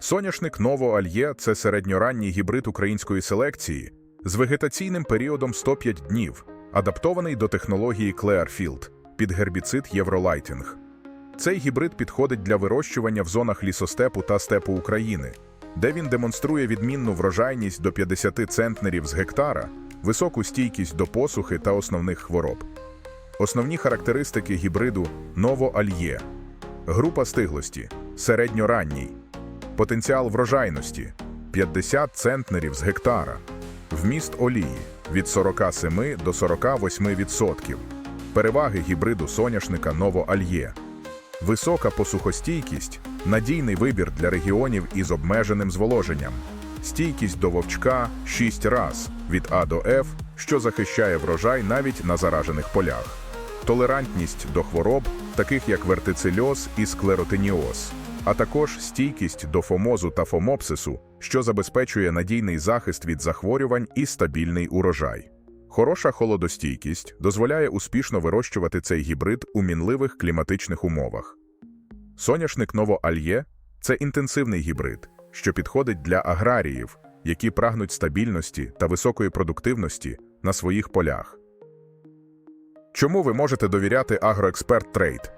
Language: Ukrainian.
Соняшник Ново Альє це середньоранній гібрид української селекції з вегетаційним періодом 105 днів, адаптований до технології Clearfield під гербіцид Євролайтінг. Цей гібрид підходить для вирощування в зонах лісостепу та степу України, де він демонструє відмінну врожайність до 50 центнерів з гектара, високу стійкість до посухи та основних хвороб. Основні характеристики гібриду Ново Альє. Група стиглості середньоранній. Потенціал врожайності 50 центнерів з гектара. Вміст олії від 47 до 48%. Переваги гібриду соняшника Ново Альє. Висока посухостійкість надійний вибір для регіонів із обмеженим зволоженням. Стійкість до вовчка 6 раз від А до Ф, що захищає врожай навіть на заражених полях. Толерантність до хвороб, таких як вертицильоз і склеротиніоз, а також стійкість до фомозу та фомопсису, що забезпечує надійний захист від захворювань і стабільний урожай. Хороша холодостійкість дозволяє успішно вирощувати цей гібрид у мінливих кліматичних умовах. Соняшник Новоальє це інтенсивний гібрид, що підходить для аграріїв, які прагнуть стабільності та високої продуктивності на своїх полях. Чому ви можете довіряти Агроексперт Трейд?